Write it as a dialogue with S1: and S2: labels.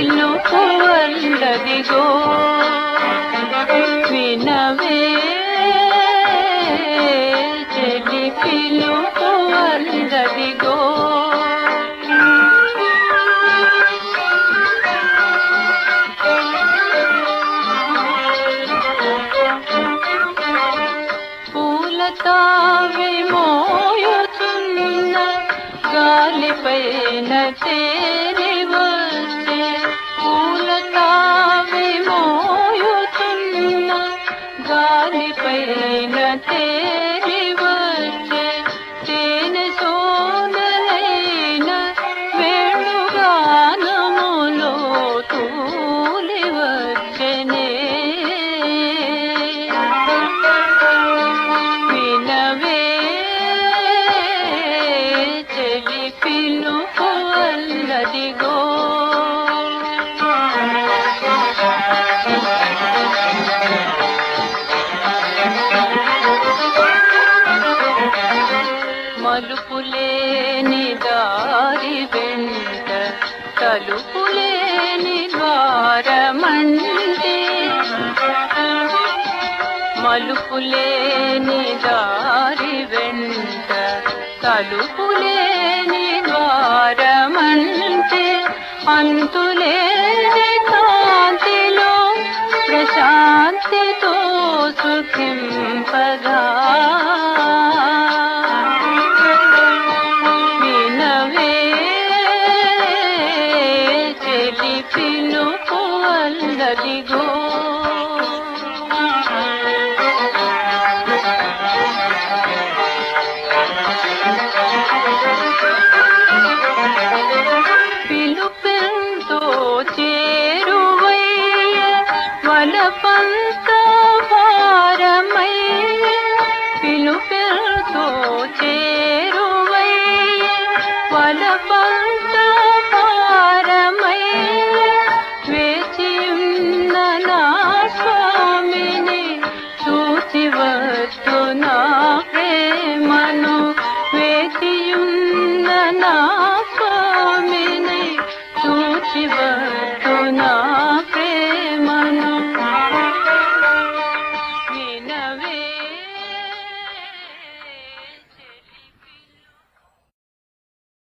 S1: ನಿಲ್ಲುವಲ್ಲದಿಗೋ ವಿನವೇ ಚೆಲಿಪಿಲ್ಲುವಲ್ಲದಿಗೋ పూలతావి మోయుచున్న గాలిపైన తేరే గాలిపైన తేలి మలుపులేని దారి వెంట తలుపులేని ద్వారమంటే. మలుపులేని దారి వెంట తలుపులేని ద్వారమంటే. అంతులే అల్లదిగో పిలుపెంతో చేరువయ్య వలపంత భారమయ్య పిలుపెంతో చే